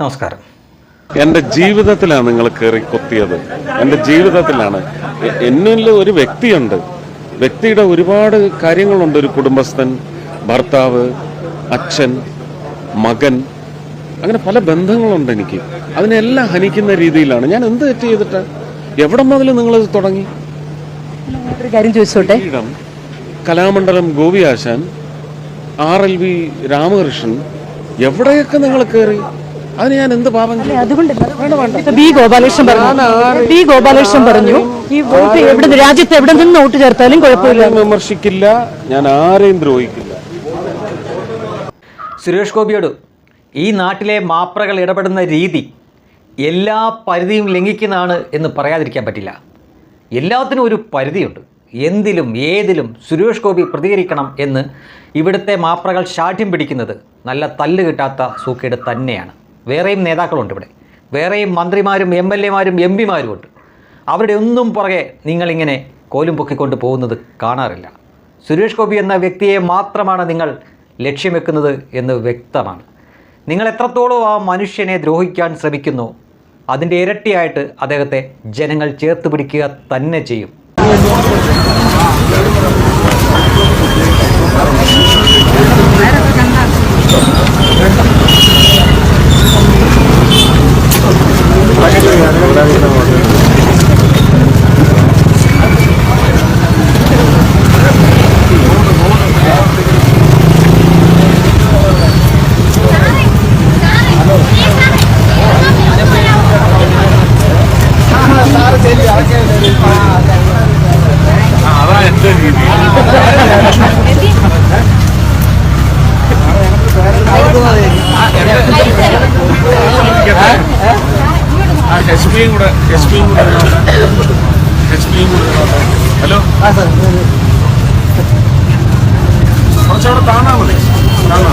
നമസ്കാരം. എന്റെ ജീവിതത്തിലാണ് നിങ്ങൾ കയറി കൊത്തിയത്. എന്റെ ജീവിതത്തിലാണ്. എന്നിൽ ഒരു വ്യക്തിയുണ്ട്. വ്യക്തിയുടെ ഒരുപാട് കാര്യങ്ങളുണ്ട്. ഒരു കുടുംബസ്ഥൻ ഭർത്താവ് അച്ഛൻ മകൻ. അങ്ങനെ പല ബന്ധങ്ങളുണ്ട് എനിക്ക്. അതിനെല്ലാം ഹനിക്കുന്ന രീതിയിലാണ്. ഞാൻ എന്ത് തെറ്റ് ചെയ്തിട്ട്? എവിടെ മുതൽ നിങ്ങൾ തുടങ്ങി? ഒരു കാര്യം ചോദിച്ചോട്ടെ? കലാമണ്ഡലം ഗോപി ആശാൻ ആർ എൽ വി രാമകൃഷ്ണൻ. എവിടെയൊക്കെ നിങ്ങൾ കയറി അതിന് ഞാൻ എന്ത് പാപം? അതുകൊണ്ട് ബി ഗോപാലകൃഷ്ണൻ പറഞ്ഞു. ബി ഗോപാലകൃഷ്ണൻ പറഞ്ഞു ഈ വോട്ട് എവിടെ നിന്ന് രാജ്യത്ത് എവിടെ നിന്ന് വോട്ട് ചേർത്താലും കുഴപ്പമില്ല. വിമർശിക്കില്ല ഞാൻ ആരെയും ദ്രോഹിക്കില്ല. സുരേഷ് ഗോപിയോട് ഈ നാട്ടിലെ മാപ്രകൾ ഇടപെടുന്ന രീതി എല്ലാ പരിധിയും ലംഘിക്കുന്നതാണ് എന്ന് പറയാതിരിക്കാൻ പറ്റില്ല. എല്ലാത്തിനും ഒരു പരിധിയുണ്ട്. എന്തിലും ഏതിലും സുരേഷ് ഗോപി പ്രതികരിക്കണം എന്ന് ഇവിടുത്തെ മാപ്രകൾ ശാഠ്യം പിടിക്കുന്നത് നല്ല തല്ല് കിട്ടാത്ത സൂക്കേട് തന്നെയാണ്. വേറെയും നേതാക്കളുണ്ട് ഇവിടെ. വേറെയും മന്ത്രിമാരും എം എൽ എമാരും എം പിമാരും ഉണ്ട് അവരുടെ ഒന്നും പുറകെ നിങ്ങളിങ്ങനെ കോലും പൊക്കിക്കൊണ്ട് പോകുന്നത് കാണാറില്ല. സുരേഷ് ഗോപി എന്ന വ്യക്തിയെ മാത്രമാണ് നിങ്ങൾ ലക്ഷ്യം വെക്കുന്നത് എന്ന് വ്യക്തമാണ്. നിങ്ങൾ എത്രത്തോളം ആ മനുഷ്യനെ ദ്രോഹിക്കാൻ ശ്രമിക്കുന്നു അതിന്റെ ഇരട്ടിയായിട്ട് അദ്ദേഹത്തെ ജനങ്ങൾ ചേർത്ത് പിടിക്കുക തന്നെ ചെയ്യും. എസ് പിയും കൂടെ എസ് പിയും കൂടെ എസ് പിയും കൂടെ ഹലോ കുറച്ചവിടെ താണാ മതി താണാ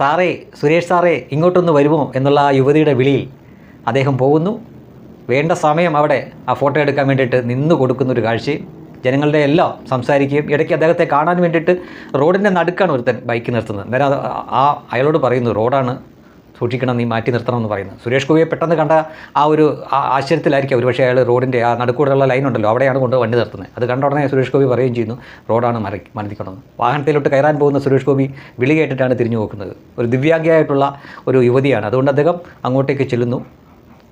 സാറേ സുരേഷ് സാറേ ഇങ്ങോട്ടൊന്ന് വരുമോ എന്നുള്ള ആ യുവതിയുടെ വിളിയിൽ അദ്ദേഹം പോകുന്നു. വേണ്ട സമയം അവിടെ ആ ഫോട്ടോ എടുക്കാൻ വേണ്ടിയിട്ട് നിന്ന് കൊടുക്കുന്ന ഒരു കാഴ്ചയും ജനങ്ങളുടെ എല്ലാം സംസാരിക്കുകയും ഇടയ്ക്ക് അദ്ദേഹത്തെ കാണാൻ വേണ്ടിയിട്ട് റോഡിന്റെ നടുക്കാണ് ഒരുത്തൻ ബൈക്ക് നിർത്തുന്നത്. അന്നേരം ആ അയാളോട് പറയുന്നു റോഡാണ് സൂക്ഷിക്കണം നീ മാറ്റി നിർത്തണം എന്ന് പറയുന്നത്. സുരേഷ് ഗോപിയെ പെട്ടെന്ന് കണ്ട ആ ഒരു ആശ്ചര്യത്തിലായിരിക്കും ആശ്ചര്യത്തിലായിരിക്കും ഒരുപക്ഷെ അയാൾ റോഡിന്റെ ആ നടുക്കൂടെയുള്ള ലൈൻ ഉണ്ടല്ലോ അവിടെയാണ് കൊണ്ട് വണ്ടി നിർത്തുന്നത്. അത് കണ്ട ഉടനെ സുരേഷ് ഗോപി പറയുകയും ചെയ്യുന്നു റോഡാണ് മറി മരത്തിക്കണമെന്ന് വാഹനത്തിലോട്ട് കയറാൻ പോകുന്ന സുരേഷ് ഗോപി വിളി കേട്ടിട്ടാണ് തിരിഞ്ഞു നോക്കുന്നത്. ഒരു ദിവ്യാംഗിയായിട്ടുള്ള ഒരു യുവതിയാണ്. അതുകൊണ്ട് അദ്ദേഹം അങ്ങോട്ടേക്ക് ചെല്ലുന്നു.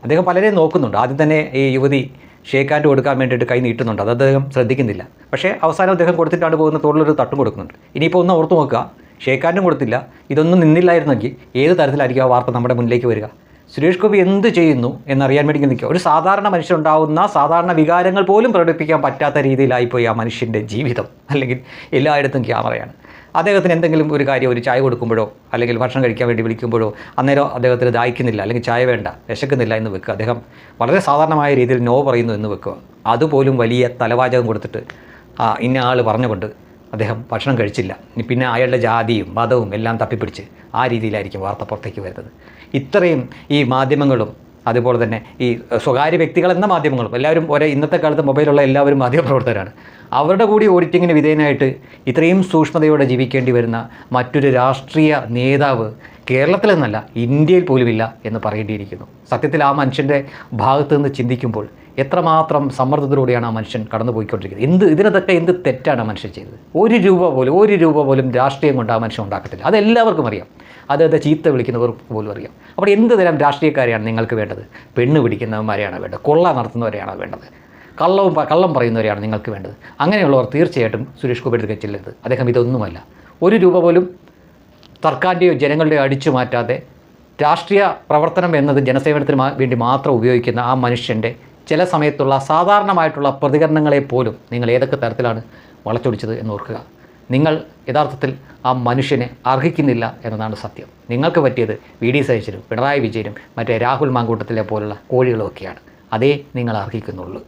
അദ്ദേഹം പലരെയും നോക്കുന്നുണ്ട്. ആദ്യം തന്നെ ഈ യുവതി ഷേക്ക് ഹാൻഡ് കൊടുക്കാൻ വേണ്ടിയിട്ട് കൈ നീട്ടുന്നുണ്ട്. അത് അദ്ദേഹം ശ്രദ്ധിക്കുന്നില്ല. പക്ഷേ അവസാനം അദ്ദേഹം കൊടുത്തിട്ടാണ് പോകുന്ന തോളിലൊരു തട്ടും കൊടുക്കുന്നുണ്ട്. ഇനിയിപ്പോൾ ഒന്ന് ഓർത്ത് നോക്കുക. ഷേക്ക് ഹാൻഡും കൊടുത്തില്ല. ഇതൊന്നും നിന്നില്ലായിരുന്നെങ്കിൽ ഏത് തരത്തിലായിരിക്കും ആ വാർത്ത നമ്മുടെ മുന്നിലേക്ക് വരിക? സുരേഷ് ഗോപി എന്ത് ചെയ്യുന്നു എന്നറിയാൻ വേണ്ടി നിൽക്കുക. ഒരു സാധാരണ മനുഷ്യനുണ്ടാവുന്ന സാധാരണ വികാരങ്ങൾ പോലും പ്രകടിപ്പിക്കാൻ പറ്റാത്ത രീതിയിലായിപ്പോയി ആ മനുഷ്യന്റെ ജീവിതം. അല്ലെങ്കിൽ എല്ലായിടത്തും ക്യാമറയാണ്. അദ്ദേഹത്തിന് എന്തെങ്കിലും ഒരു കാര്യം ഒരു ചായ കൊടുക്കുമ്പോഴോ അല്ലെങ്കിൽ ഭക്ഷണം കഴിക്കാൻ വേണ്ടി വിളിക്കുമ്പോഴോ അന്നേരം അദ്ദേഹത്തിന് ദാഹിക്കുന്നില്ല അല്ലെങ്കിൽ ചായ വേണ്ട വിശക്കുന്നില്ല എന്ന് വെക്കുക. അദ്ദേഹം വളരെ സാധാരണമായ രീതിയിൽ നോ പറയുന്നു എന്ന് വെക്കുക. അതുപോലും വലിയ തലവാചകം കൊടുത്തിട്ട് ആ ഇന്ന ആൾ പറഞ്ഞുകൊണ്ട് അദ്ദേഹം ഭക്ഷണം കഴിച്ചില്ല. പിന്നെ അയാളുടെ ജാതിയും മതവും എല്ലാം തപ്പിപ്പിടിച്ച് ആ രീതിയിലായിരിക്കും വാർത്ത പുറത്തേക്ക് വരുന്നത്. ഇത്രയും ഈ മാധ്യമങ്ങളും അതുപോലെ തന്നെ ഈ സ്വകാര്യ വ്യക്തികൾ എന്ന മാധ്യമങ്ങളും എല്ലാവരും ഒരേ ഇന്നത്തെ കാലത്ത് മൊബൈലുള്ള എല്ലാവരും മാധ്യമപ്രവർത്തകരാണ്. അവരുടെ കൂടി ഓഡിറ്റിങ്ങിന് വിധേയനായിട്ട് ഇത്രയും സൂക്ഷ്മതയോടെ ജീവിക്കേണ്ടി വരുന്ന മറ്റൊരു രാഷ്ട്രീയ നേതാവ് കേരളത്തിലെന്നല്ല ഇന്ത്യയിൽ പോലുമില്ല എന്ന് പറയേണ്ടിയിരിക്കുന്നു. സത്യത്തിൽ ആ മനുഷ്യന്റെ ഭാഗത്ത് നിന്ന് ചിന്തിക്കുമ്പോൾ എത്രമാത്രം സമ്മർദ്ദത്തിലൂടെയാണ് ആ മനുഷ്യൻ കടന്നുപോയിക്കൊണ്ടിരിക്കുന്നത്? എന്ത് ഇതിനതൊക്കെ എന്ത് തെറ്റാണ് മനുഷ്യൻ ചെയ്തത്? ഒരു രൂപ പോലും ഒരു രൂപ പോലും രാഷ്ട്രീയം കൊണ്ട് ആ മനുഷ്യൻ ഉണ്ടാക്കത്തില്ല. അതെല്ലാവർക്കും അറിയാം. അദ്ദേഹത്തെ ചീത്ത വിളിക്കുന്നവർക്ക് പോലും അറിയാം. അപ്പോൾ എന്ത് തരം രാഷ്ട്രീയക്കാരെയാണ് നിങ്ങൾക്ക് വേണ്ടത്? പെണ്ണ് പിടിക്കുന്നവന്മാരെയാണ് വേണ്ടത്. കൊള്ള നടത്തുന്നവരെയാണ് വേണ്ടത്. കള്ളവും കള്ളം പറയുന്നവരെയാണ് നിങ്ങൾക്ക് വേണ്ടത്. അങ്ങനെയുള്ളവർ തീർച്ചയായിട്ടും സുരേഷ് ഗോപിയുടെ അടുത്ത് ചെല്ലരുത് അദ്ദേഹം ഇതൊന്നുമല്ല. ഒരു രൂപ പോലും സർക്കാരിന്റെയോ ജനങ്ങളുടെയോ അടിച്ചു മാറ്റാതെ രാഷ്ട്രീയ പ്രവർത്തനം എന്നത് ജനസേവനത്തിന് വേണ്ടി മാത്രം ഉപയോഗിക്കുന്ന ആ മനുഷ്യന്റെ ചില സമയത്തുള്ള സാധാരണമായിട്ടുള്ള പ്രതികരണങ്ങളെ പോലും നിങ്ങൾ ഏതൊക്കെ തരത്തിലാണ് വളച്ചൊടിച്ചത് എന്ന് ഓർക്കുക. നിങ്ങൾ യഥാർത്ഥത്തിൽ ആ മനുഷ്യനെ അർഹിക്കുന്നില്ല എന്നതാണ് സത്യം. നിങ്ങൾക്ക് പറ്റിയത് വി ഡി സതീശനും പിണറായി വിജയനും മറ്റേ രാഹുൽ മാങ്കൂട്ടത്തിലെ പോലുള്ള കോഴികളുമൊക്കെയാണ് അതേ നിങ്ങൾ അർഹിക്കുന്നുള്ളൂ.